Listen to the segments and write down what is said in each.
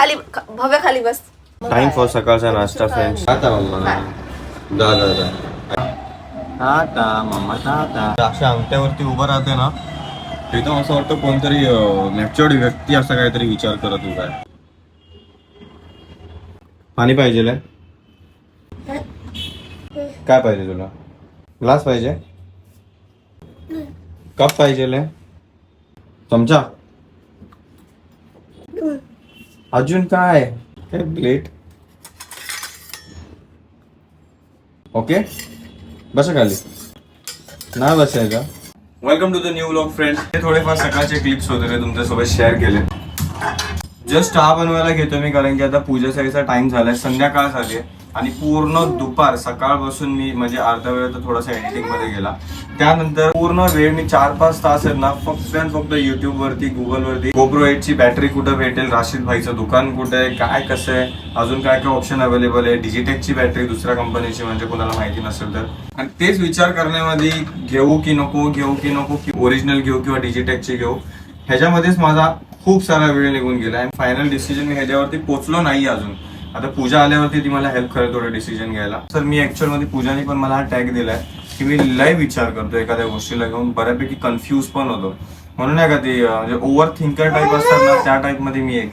खाली भव्य खाली बस. टाइम फॉर सकाळचा नाश्ता फ्रेंड्स टाटा मम्मा दा दा दा टाटा मम्मा टाटा. अशा अंगठ्यावरती उभं राहते ना तिथं असं वाटतं कोणतरी मॅच्युअर्ड व्यक्ती असा काहीतरी विचार करत उभा आहे. पाणी पाहिजे काय पाहिजे तुला? ग्लास पाहिजे? कप पाहिजे चमचा? अजून काय? काय प्लेट ओके? बसा खाली. नाही बसायचं. Welcome to the new blog friends हे थोडेफार सकाळचे क्लिप्स होते ते तुमच्यासोबत शेअर केले. जस्ट चहा बनवायला घेतो मी कारण की आता पूजेचा टाइम झालाय संध्याकाळ झाली आणि पूर्ण दुपार सकाळपासून मी म्हणजे अर्धा वेळ तर थोडासा एडिटिंगमध्ये गेला. त्यानंतर पूर्ण वेळ मी चार पाच तास आहेत ना फक्त आणि फक्त युट्यूब वरती गुगल वरती. गोप्रो एट ची बॅटरी कुठं भेटेल राशीद भाईचं दुकान कुठे आहे काय कसं आहे अजून काय काय ऑप्शन अवेलेबल आहे. डिजिटेकची बॅटरी दुसऱ्या कंपनीची म्हणजे कोणाला माहिती नसेल तर. आणि तेच विचार करण्यामध्ये घेऊ की नको घेऊ की नको की ओरिजिनल घेऊ किंवा डिजिटेकची घेऊ. ह्याच्यामध्येच माझा खूप सारा वेळ निघून गेला आणि फायनल डिसिजन मी ह्याच्यावरती पोचलो नाही अजून. आता पूजा आल्यावरती ती मला हेल्प करेल थोडं डिसिजन घ्यायला. सर मी ऍक्च्युअलमध्ये पूजाने पण मला हा टॅग दिलाय की मी लय विचार करतो एखाद्या गोष्टीला घेऊन. बऱ्यापैकी कन्फ्यूज पण होतो. म्हणून नाही का ती म्हणजे ओव्हर थिंकर टाईप असतात ना त्या टाईपमध्ये मी एक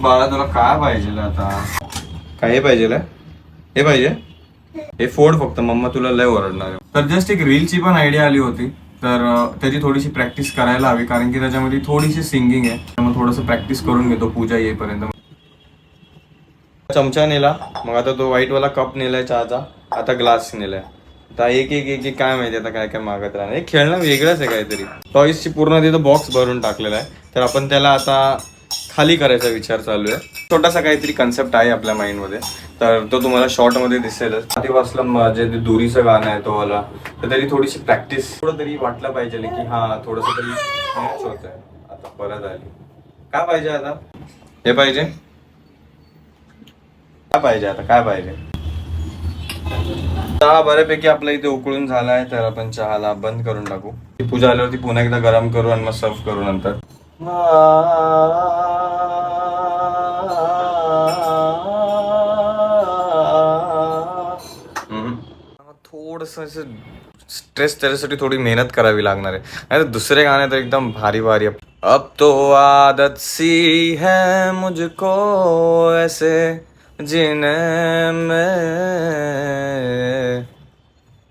बाळा तुला काय पाहिजे आता? काय हे पाहिजे हे पाहिजे? हे फोड फक्त मम्मा तुला लय ओरडणार आहे. तर जस्ट एक रीलची पण आयडिया आली होती. तर त्याची थोडीशी प्रॅक्टिस करायला हवी कारण की त्याच्यामध्ये थोडीशी सिंगिंग आहे. त्यामुळे थोडंसं प्रॅक्टिस करून घेतो पूजा येईपर्यंत. चमचा नेला. मग आता तो व्हाईट वाला कप नेलाय चहाचा. आता ग्लास नेलाय. आता एक एक एक एक काय माहिती आता काय काय मागत राहणार. हे खेळणं वेगळंच आहे काहीतरी. टॉईसची पूर्ण तिथं बॉक्स भरून टाकलेला आहे. तर आपण त्याला आता खाली करायचा विचार चालू आहे. छोटासा काहीतरी कन्सेप्ट आहे आपल्या माइंडमध्ये तर तो तुम्हाला शॉर्टमध्ये दिसेलच. आदिवासला जे दुरीचं गाणं आहे तो वाला तर तरी थोडीशी प्रॅक्टिस थोडं तरी वाटलं पाहिजे की हा थोडस तरी मॅच होत आहे आता परत आली. काय पाहिजे आता? हे पाहिजे? काय पाहिजे आता? काय पाहिजे? चहा बऱ्यापैकी आपल्या इथे उकळून झालाय तर आपण चहाला बंद करून टाकू. ती पूजा आल्यावरती पुन्हा एकदा गरम करू आणि मग सर्व करू नंतर. थोडस स्ट्रेस त्याच्यासाठी थोडी मेहनत करावी लागणार आहे. नाही तर दुसरे गाणे तर एकदम भारी भारी. अब तो आदत सी है मुझको ऐसे जीने में.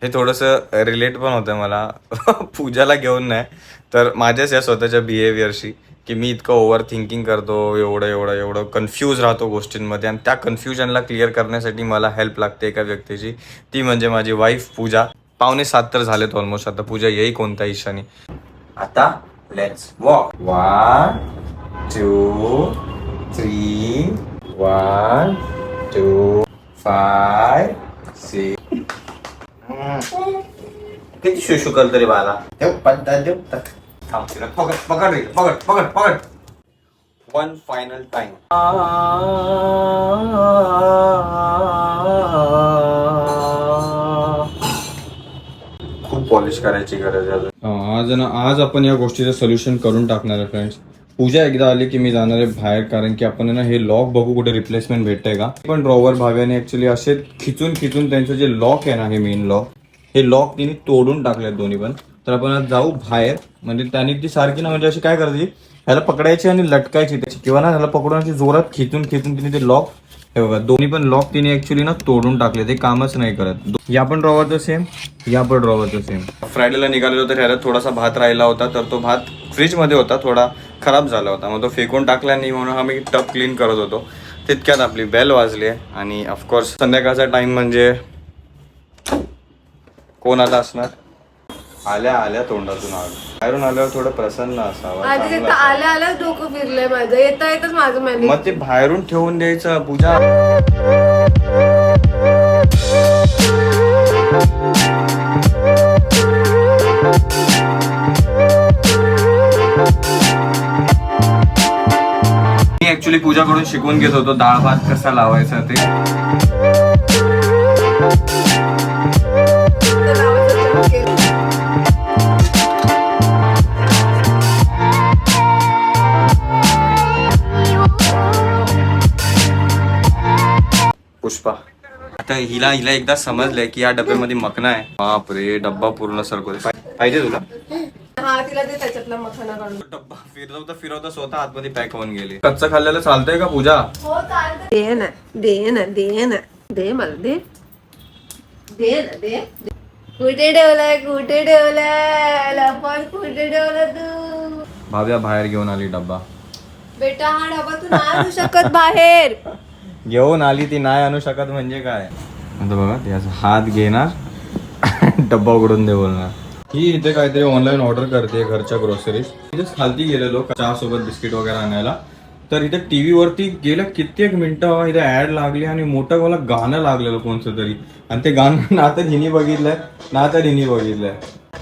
हे थोडंसं रिलेट पण होतं मला. पूजाला घेऊन नाही. तर माझ्याच या स्वतःच्या बिहेवियरशी की मी इतकं ओव्हर थिंकिंग करतो एवढं एवढं एवढं कन्फ्यूज राहतो गोष्टींमध्ये आणि त्या कन्फ्युजनला क्लिअर करण्यासाठी मला हेल्प लागते एका व्यक्तीची. ती म्हणजे माझी वाईफ पूजा. पावणे सात तर झालेत ऑलमोस्ट आता पूजा येई कोणत्या ईशानी? आता let's walk one two three one two five six किती शुशू करतो रे बाला देव पद्धा देव थांब तिला पकड पकड रे पकड पकड पकड वन फायनल टाइम खूप पॉलिश करायची गरज आहे. आज ना आज आपण या गोष्टीचं सोल्युशन करून टाकणार आहे फ्रेंड्स पूजा एकदा आली की मी जाणार आहे बाहेर कारण की आपण आहे ना हे लॉक बघू कुठे रिप्लेसमेंट भेटतंय का. पण ड्रॉवर भाव्याने ऍक्च्युली असे खिचून खिचून त्यांचं जे लॉक आहे ना हे मेन लॉक हे लॉक तिने तोडून टाकलेत दोन्ही पण. तर आपण जाऊ बाहेर. म्हणजे त्याने ती सारखी ना म्हणजे अशी काय करायची? ह्याला पकडायची आणि लटकायची त्याची. किंवा ना ह्याला पकडून अशी जोरात खेचून खेचून तिने ते लॉक हे बघा दोन्ही पण लॉक तिने ऍक्च्युली ना तोडून टाकले. ते कामच नाही करत. या पण ड्रॉवरचं सेम या पण ड्रॉवरचं सेम फ्रायडेला निघालेलो तर ह्याला थोडासा भात राहिला होता तर तो भात फ्रीजमध्ये होता थोडा खराब झाला होता. मग तो फेकून टाकला नाही म्हणून आम्ही टप क्लीन करत होतो. तितक्यात आपली बेल वाजली आहे आणि ऑफकोर्स संध्याकाळचा टाइम म्हणजे कोण आला असणार? आल्या आल्या तोंडातून आलं बाहेरून आल्यावर थोडं प्रसन्न असावं आधी तिथं. आल्या आल्याच डोकं फिरलंय माझं. येता येतच माझं मॅनेज मग ते बाहेरून ठेवून द्यायचं पूजा. मी ऍक्च्युली पूजाकडून शिकून घेत होतो डाळ भात कसा लावायचा ते. हिला हिला एकदा समजलंय की या डब्यामध्ये मखना आहे. बापरे डब्बा पूर्ण सरकवते पाहिजे तुला? हा तिला दे त्याच्यातला मखाना काढून. डब्बा फिरवता फिरवता स्वतः आतमध्ये पॅक होऊन गेले. कच्चं खाल्लेलं चालतंय का पूजा? दे ना दे ना दे ना. दे मला दे. दे ना दे. दे. कुठे ठेवलाय कुठे ठेवलाय? लपण कुठे ठेवला तू? भाव्या बाहेर घेऊन आली डब्बा. बेटा हा डबा तू नाही आणू शकत बाहेर. घेऊन आली ती नाही आणू शकत म्हणजे काय? आता बघा ते असं हात घेणार डब्बा उघडून दे बोलणार. ही इथे काहीतरी ऑनलाईन ऑर्डर करते घरच्या ग्रोसरीज इथेच खालती गेलेलो चहा सोबत बिस्किट वगैरे आणायला. तर इथे टीव्ही वरती गेल्या कित्येक मिनिटं इथे ऍड लागली आणि मोठं मला गाणं लागलेलं कोणतं तरी. आणि ते गाणं ना तर हिनी बघितलंय ना तर हिनी बघितलंय.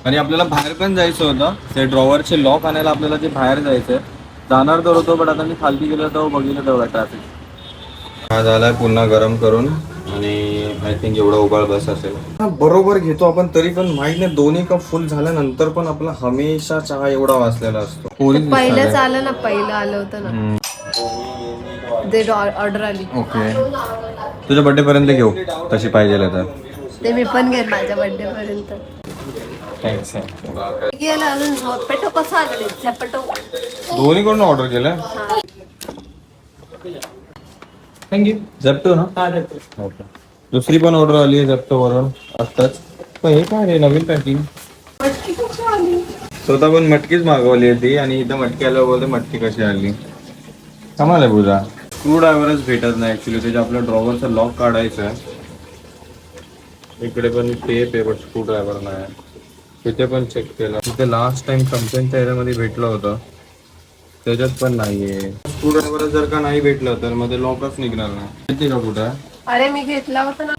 आणि आपल्याला बाहेर पण जायचं होतं. ते ड्रॉवरचे लॉक आणायला आपल्याला ते बाहेर जायचंय. जाणार तर होतो पण आता मी खालती गेलो तर बघितलं तेवढा ट्रॅफिक हा झालाय पुन्हा गरम करून आणि आय थिंक एवढा उबाळ बस असेल. बरोबर घेतो आपण तरी पण माहीत नाही दोन्ही कप फुल झाल्यानंतर पण आपला हमेशा चहा एवढा वाचलेला असतो. पहिलंच आलं ना पहिलं आलं होतं ना. ऑर्डर आली. ओके. तुझ्या बर्थडे पर्यंत घेऊ तशी पाहिजे तर. ते मी पण घेईन माझ्या बर्थडे पर्यंत. दोन्ही कडून ऑर्डर केलं थँक्यू झेप्टो ना? ओके दुसरी पण ऑर्डर आली आहे झेप्टो वरून आत्ताच. पण हे काय रे नवीन पॅकिंग स्वतः पण मटकीच मागवली आहे ती आणि इथं मटकी आल्यावर बोलते मटकी कशी आली? कमाल आहे पूजा. स्क्रू ड्रायव्हरच भेटत नाही ऍक्च्युली त्याच्या आपल्या ड्रॉवरचा लॉक काढायचा. आहे इकडे पण टेप आहे बट स्क्रू ड्रायव्हर नाही. तिथे पण चेक केलं. तिथे लास्ट टाइम कंपनीच्या एरियामध्ये भेटलं होतं. त्याच्यात पण नाहीये. स्क्रू ड्रायव्हर जर का नाही भेटलं तर मध्ये लॉकच निघणार नाही. माहिती का कुठं? अरे मी घेतला होता ना.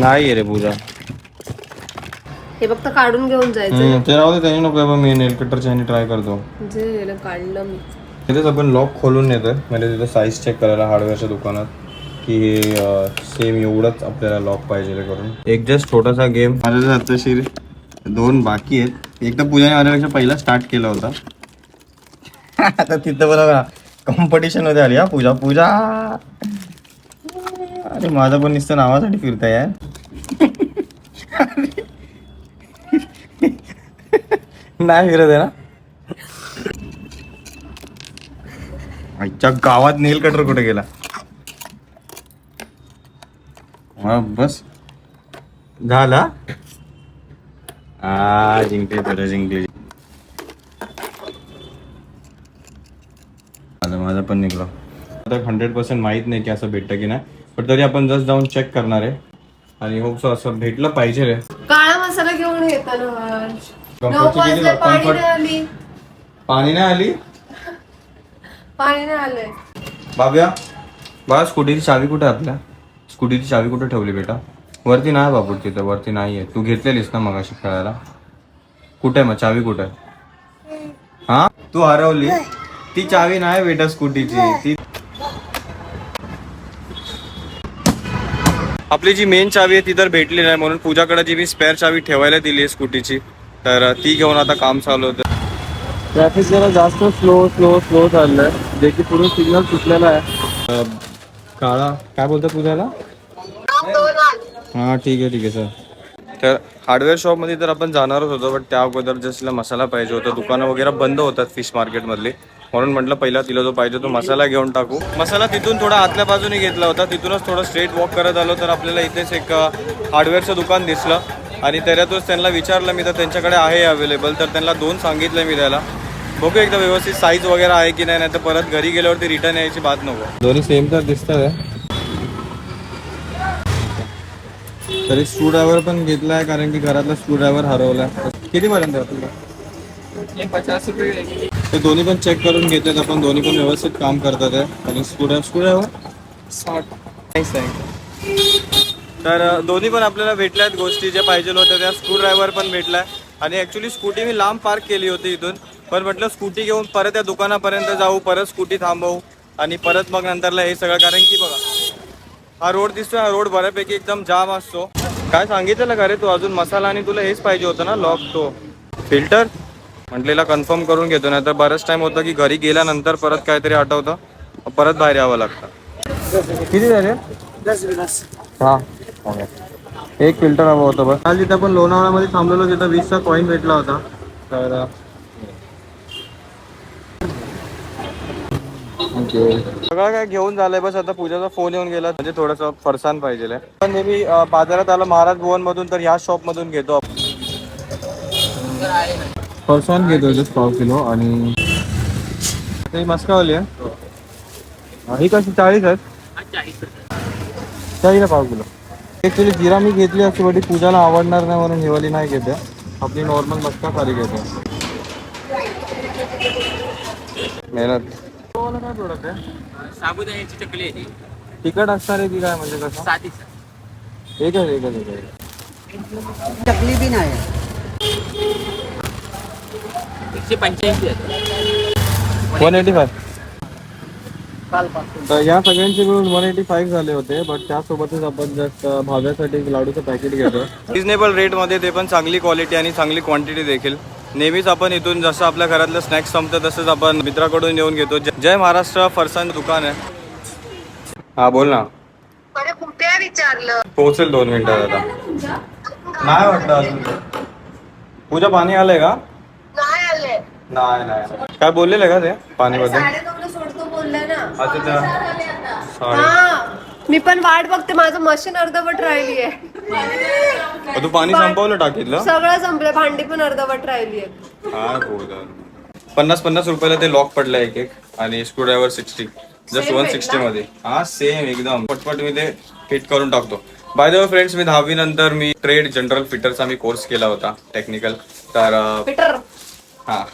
नाही रे पूजा. हे फक्त काढून घेऊन जायचं. हम्म, ते राहू दे त्याने नको बाबा मी नेल कटरच्या ह्याने ट्राय करतो. जे काढलं मी. तिथेच आपण लॉक खोलून नेतो म्हणजे तिथं साईज चेक करायला हार्डवेअरच्या दुकानात की हे सेम एवढंच आपल्याला लॉक पाहिजे करून एक जस्ट छोटासा गेम माझ्या आत्ताशीर दोन बाकी आहेत. एकदा पूजाने माझ्यापेक्षा पहिला स्टार्ट केला होता. आता तिथं बघा कॉम्पिटिशनमध्ये आली हा पूजा पूजा. अरे माझं पण नुसतं नावासाठी फिरता यार. नाही फिरत आहे ना? आईच्या गावात नेल कटर कुठे गेला? हा, बस. झाला? आ जिंकले बरं जिंकले. आता माझा पण निघलो. आता हंड्रेड पर्सेंट माहीत नाही की असं भेटतं की नाही. पण तरी आपण जस्ट जाऊन चेक करणार आहे. आणि होप सो असं भेटलं पाहिजे. रे काळा मसाला घेऊन. Comfort ची किती पाणी comfort? नाही आली. पाणी नाही आली? पाणी नाही आलंय. बाब्या बा स्कूटीची चावी कुठे आहे आपल्या? स्कूटीची चावी कुठे ठेवली बेटा? वरती नाही बाबू तिथं वरती नाही आहे. तू घेतलेलीस ना मग खेळायला? कुठे आहे मग? चावी कुठे आहे? हा? तू हरवली? ती चावी नाही बेटा स्कूटीची. ती आपली जी मेन चावी आहे ती तर भेटली नाही म्हणून पूजाकडे जी मी स्पेअर चावी ठेवायला दिली आहे स्कूटीची तर ती घेऊन आता काम चालू होतं. ट्रॅफिक जरा जास्त स्लो स्लो स्लो चाललंय. जे की पूर्ण सिग्नल सुटलेला आहे. काळा काय बोलतो पूजाला? हा ठीक आहे ठीक आहे सर तर हार्डवेअर शॉपमध्ये तर आपण जाणारच होतो बट त्या अगोदर जसला मसाला पाहिजे होता दुकानं वगैरे बंद होतात फिश मार्केटमधली म्हणून म्हटलं पहिला तिला जो पाहिजे तो मसाला घेऊन टाकू. मसाला तिथून थोडा आतल्या बाजूने घेतला होता. तिथूनच थोडं स्ट्रेट वॉक करत आलो तर आपल्याला इथेच एक हार्डवेअरचं दुकान दिसलं. आणि त्याच्यातच त्यांना विचारलं मी तर त्यांच्याकडे आहे अवेलेबल तर त्यांना दोन सांगितलं मी त्याला. बघू एकदा व्यवस्थित साईज वगैरे आहे की नाही तर परत घरी गेल्यावरती रिटर्न यायची बात नको. दोन्ही सेम तर दिसतात तरी स्क्रू ड्रायव्हर पण घेतलाय कारण की घरातला स्क्रू ड्रायव्हर हरवला किती पर्यंत आपल्याला पचास रुपये. ते दोन्ही पण चेक करून घेतात. आपण दोन्ही पण व्यवस्थित काम करतात आहे आणि स्क्रू स्क्रू तर दोन्ही पण आपल्याला भेटल्यात गोष्टी ज्या पाहिजे होत्या त्या स्क्रू ड्रायव्हर पण भेटलाय आणि ॲक्च्युली स्कूटी मी लांब पार्क केली होती इथून. पण म्हटलं स्कूटी घेऊन परत त्या दुकानापर्यंत जाऊ परत स्कूटी थांबवू. आणि परत मग नंतरला हे सगळं कारण की बघा हा रोड दिसतोय हा रोड बऱ्यापैकी एकदम जाम असतो. काय सांगितलं का रे तू? अजून मसाला आणि तुला हेच पाहिजे होतं ना लॉक तो. फिल्टर म्हटलेला कन्फर्म करून घेतो नाही तर बरंच टाइम होतं की घरी गेल्यानंतर परत काहीतरी आठवतं. परत बाहेर यावं लागतं. किती झाले? हा. एक फिल्टर हवं होतं बस. काल तिथं आपण लोणावळ्यामध्ये थांबलेलो तिथं वीसचा कॉईन भेटला होता. तर सगळं काय घेऊन झालंय बस. आता पूजाचा फोन येऊन गेला. म्हणजे थोडंसं फरसान पाहिजे पण नेहमी बाजारात आलं महाराज भुवन मधून तर ह्या शॉप मधून घेतो फरसान घेतो जस्ट पाव किलो आणि ते मस्कावली आहे. हा, कशी चाळीस आहेत? चाळीस पाव किलो. ऍक्च्युली जिरा मी घेतली असती बट पूजाला आवडणार नाही म्हणून हिवाली नाही घेते. आपली नॉर्मल मस्का खाली घेते. मेहनत. काय प्रोडक्ट आहे? साबुदाण्याची चकली आहे ती. तिखट असणार आहे की काय म्हणजे कसं? एकच एकच एकच चकली भी नाही एकशे पंच्याऐंशी आहे वन एटी फाय कालपासून. तर या सगळ्यांचे मिळून वन एटी फाईव्ह झाले होते बट त्यासोबतच आपण जस्ट भाव्यासाठी एक लाडूचं पॅकेट घेतो रिजनेबल रेटमध्ये ते पण चांगली क्वालिटी आणि चांगली क्वांटिटी देखील. नेहमीच आपण इथून जसं आपल्या घरातलं स्नॅक्स संपतं तसंच आपण मित्राकडून येऊन घेतो. जय महाराष्ट्र फरसान दुकान आहे. हा बोल ना. अरे कुठे विचारलं? पोहोचेल दोन मिनिटात आता. नाही वाटलं अजून. पूजा पाणी आलंय का? नाही नाही. काय बोललेलं का ते? पाणीमध्ये साडेनऊला सोडतो बोललाय ना. अच्छा त्या साडे हा मी पण वाट बघते माझं मशीन अर्धवट राहिली आहे. तू पाणी संपवलं टाकीतलं? सगळं संपलं भांडी पण अर्धवट राहिली आहे काय पन्नास पन्नास रुपयाला ते लॉक पडलं एक एक आणि screwdriver sixty. Just Same one भेटला? सिक्स्टी मध्ये. हा सेम एकदम. पटपट मी ते फिट करून टाकतो. बाय द फ्रेंड्स मी दहावी नंतर मी ट्रेड जनरल फिटरचा मी कोर्स केला होता टेक्निकल तर अं, पिटर हा.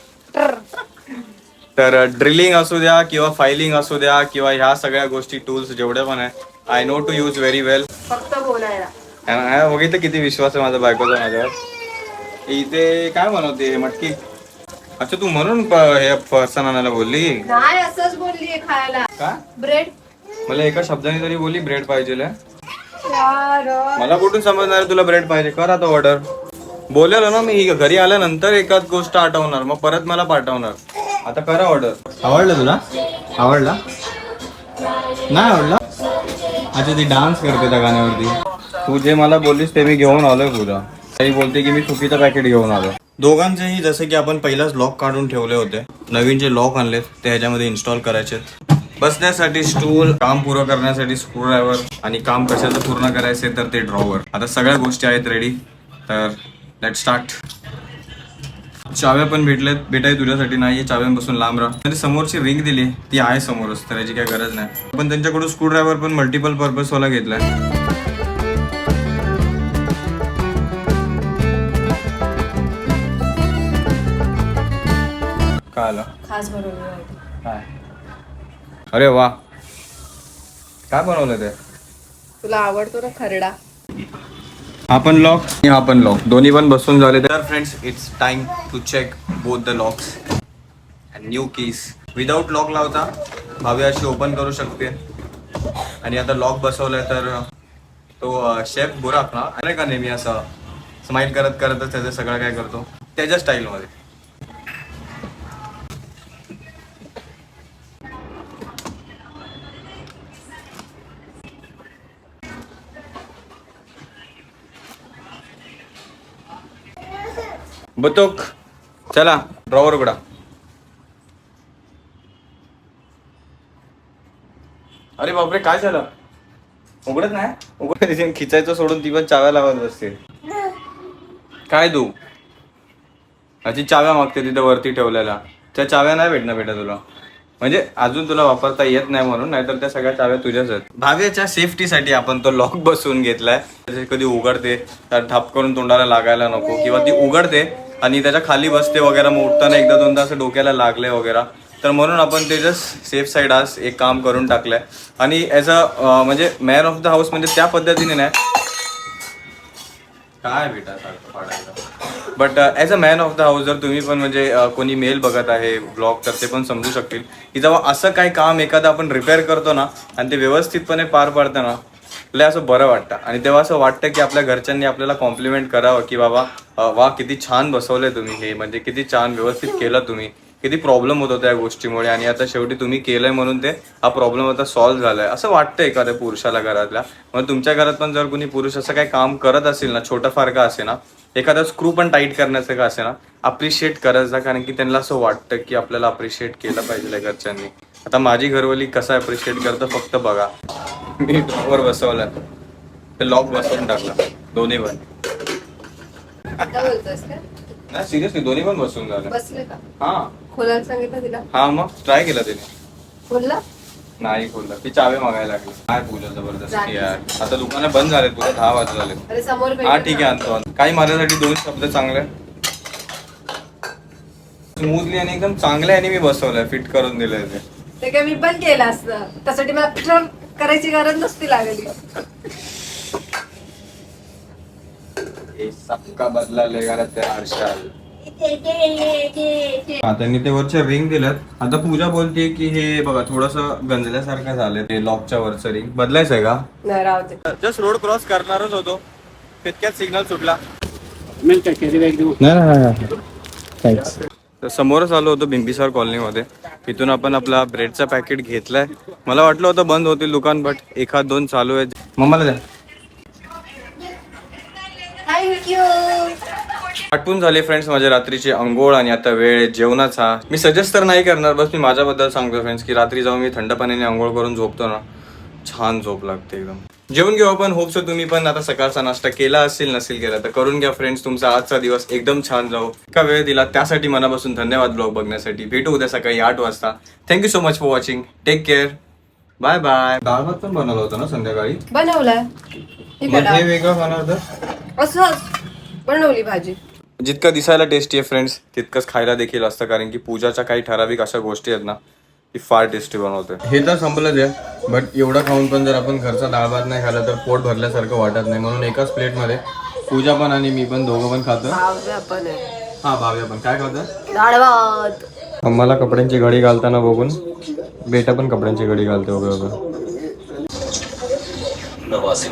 तर ड्रिलिंग असू द्या किंवा फायलिंग असू द्या किंवा ह्या सगळ्या गोष्टी टूल्स जेवढे पण आहे I know to use very well फक्त बोलायला. बघितलं किती विश्वास आहे माझा बायकोचा माझ्यावर? इथे काय बनवते मटकी? अच्छा तू म्हणून प- हे फरसाण आणायला बोलली? नाही असंच बोललीये खायला. का? ब्रेड मला एका शब्दाने तरी बोलली ब्रेड पाहिजे मला कुठून समजणार आहे तुला ब्रेड पाहिजे? कर आता ऑर्डर बोलेलो ना मी घरी आल्यानंतर एकाच गोष्ट आठवणार मग परत मला पाठवणार. आता करा ऑर्डर आवडलं तुला? आवडला? नाही आवडला? अच्छा ती डान्स करते त्या गाण्यावरती. तू जे मला बोललीस ते मी घेऊन आलोय पुरा काही बोलते की मी चुकीचं पॅकेट घेऊन आलो. दोघांचेही जसे की आपण पहिलाच लॉक काढून ठेवले होते नवीन जे लॉक आणले ते ह्याच्यामध्ये इन्स्टॉल करायचे बसण्यासाठी स्टूल काम पुरं करण्यासाठी स्क्रू ड्रायव्हर आणि काम कशाचं पूर्ण करायचे तर ते ड्रॉवर आता सगळ्या गोष्टी आहेत रेडी तर लेट स्टार्ट चाव्या पण भेटल्यात. भेटाय तुझ्यासाठी नाही चाव्यांपासून लांब राहा. समोरची रिंग दिली ती आहे समोरच तर याची काही गरज नाही. पण त्यांच्याकडून स्क्रू ड्रायव्हर पण मल्टिपल पर्पज वाला घेतलाय. काय आलं? खास बनवली काय? अरे वा. काय बनवलं ते? तुला आवडतो ना खरडा? हा पण लॉक आणि हा पण लॉक दोन्ही पण बसून झाले तर friends it's time to check both the locks and new keys without lock लावता भावी अशी ओपन करू शकते. आणि आता लॉक बसवलाय तर तो शेफ बुराक ना अरे का नेहमी असं स्माईल करत करतच त्याचं सगळं काय करतो? त्याच्या स्टाईलमध्ये बतोक. चला ड्रॉवर उघडा. अरे बापरे काय झालं? उघडत नाही? उघडत तिथे खिचायचं सोडून ती पण चाव्या लावत बसते. काय तू? अशी चाव्या मागते तिथे वरती ठेवलेल्या. त्या चाव्या नाही भेटणार बेटा तुला. म्हणजे अजून तुला वापरता येत नाही म्हणून नाहीतर त्या सगळ्या चाव्या तुझ्याच आहेत. भाव्याच्या सेफ्टीसाठी आपण तो लॉक बसवून घेतलाय. कधी उघडते तर ढाप करून तोंडाला लागायला नको किंवा ती उघडते आणि त्याच्याखाली बसते वगैरे मग उठताना एकदा दोनदा असं डोक्याला लागले वगैरे. तर म्हणून आपण ते जस्ट सेफ साईड आज एक काम करून टाकलंय. आणि ॲज अ म्हणजे मॅन ऑफ द हाऊस म्हणजे त्या पद्धतीने नाही. काय बेटा पाडायला? But as a man of the house जर तुम्ही पण म्हणजे कोणी मेल बघत आहे ब्लॉग तर ते पण समजू शकतील. की जेव्हा असं काही काम एखादं आपण रिपेअर करतो ना आणि ते व्यवस्थितपणे पार पाडतं लय असं बरं वाटतं. आणि तेव्हा असं वाटतं की आपल्या घरच्यांनी आपल्याला कॉम्प्लिमेंट करावं की बाबा वा किती छान बसवलंय तुम्ही हे म्हणजे किती छान व्यवस्थित केलं तुम्ही. किती प्रॉब्लेम होत होता या गोष्टीमुळे आणि आता शेवटी तुम्ही केलंय म्हणून ते हा प्रॉब्लेम आता सॉल्व्ह झालाय. असं वाटतं एखाद्या पुरुषाला घरातल्या. मग तुमच्या घरात पण जर कुणी पुरुष असं काही काम करत असेल ना छोटं फार का असे ना एखादा स्क्रू पण टाईट करण्याचं का असे ना अप्रिशिएट करत जा कारण की त्यांना असं वाटतं की आपल्याला अप्रिशिएट केलं पाहिजे घरच्यांनी. आता माझी घरवाली कसं अप्रिशिएट करतं फक्त बघा. मी ड्रॉवर बसवलं. ते लॉक बसवून टाकला. दोन्ही पण. का? नाही सिरियसली दोन्ही पण बसून झालं. बसले का? हा. खोलायला सांगितलं तिला? हा मग ट्राय केला त्याने खोलला? नाही खोलला. ती चावे मागायला लागली. काय पूजा जबरदस्ती. यार. आता दुकानं बंद झालेत तुला दहा वाजता झाले अरे समोर हा ठीक आहे. आणतो आणतो. काही माझ्यासाठी दोन शब्द चांगले. स्मूथली आणि एकदम चांगल्या आणि मी बसवलंय. फिट करून दिलंय ते. ते काय मी पण केलं असतं. त्यासाठी मला करायची गरज नसती लागली. हे सबका बदला लेगा त्या आरशाल हा त्यांनी ते वरचे रिंग दिल्यात आता पूजा बोलते की हे बघा थोडस गंजल्यासारखं झालंय ते लॉकच्या वरचं रिंग बदलायचंय का? नाही राहू दे. जस्ट रोड क्रॉस करणारच होतो. तितक्यात सिग्नल सुटला. तर समोरच आलो होतो बिंबिसार कॉलनीमध्ये इथून आपण आपला ब्रेडचा पॅकेट घेतलाय. मला वाटलं होतं बंद होतील दुकान बट एखाद दोन चालू आहेत. मम्माला द्या. आठवून झाले फ्रेंड्स माझ्या रात्रीची अंघोळ आणि आता वेळ आहे जेवणाचा. मी सजेस्ट तर नाही करणार बस मी माझ्याबद्दल सांगतो फ्रेंड्स की रात्री जाऊन मी थंड पाण्याने आंघोळ करून झोपतो ना. छान झोप लागते एकदम. जेवण घेऊ आपण. होप सो तुम्ही पण आता सकाळचा नाश्ता केला असेल नसेल केला तर करून घ्या फ्रेंड्स तुमचा आजचा दिवस एकदम छान जाऊ का वेळ दिला त्यासाठी मनापासून धन्यवाद ब्लॉग बघण्यासाठी. भेटू उद्या सकाळी आठ वाजता. Thank you so much for watching take care bye bye डाळ भात पण बनवला होता ना संध्याकाळी? बनवलाय. मग हे वेगळं बनवतं असंच. बनवली भाजी. जितकं दिसायला टेस्टी आहे फ्रेंड्स तितकंच खायला देखील असतं कारण की पूजाच्या काही ठराविक अशा गोष्टी आहेत ना ती फार टेस्टी बनवते हे तर संपलंच आहे बट एवढं खाऊन पण जर आपण घरचा डाळ भात नाही खाल्ला तर पोट भरल्यासारखं वाटत नाही. म्हणून एकाच प्लेटमध्ये पूजा पण आणि मी पण दोघं पण खातो हा भाव्या पण. काय खातं डाळ भात. आम्हाला कपड्यांची घडी घालताना बघून बेटा पण कपड्यांची घडी घालते वगैरे नवासी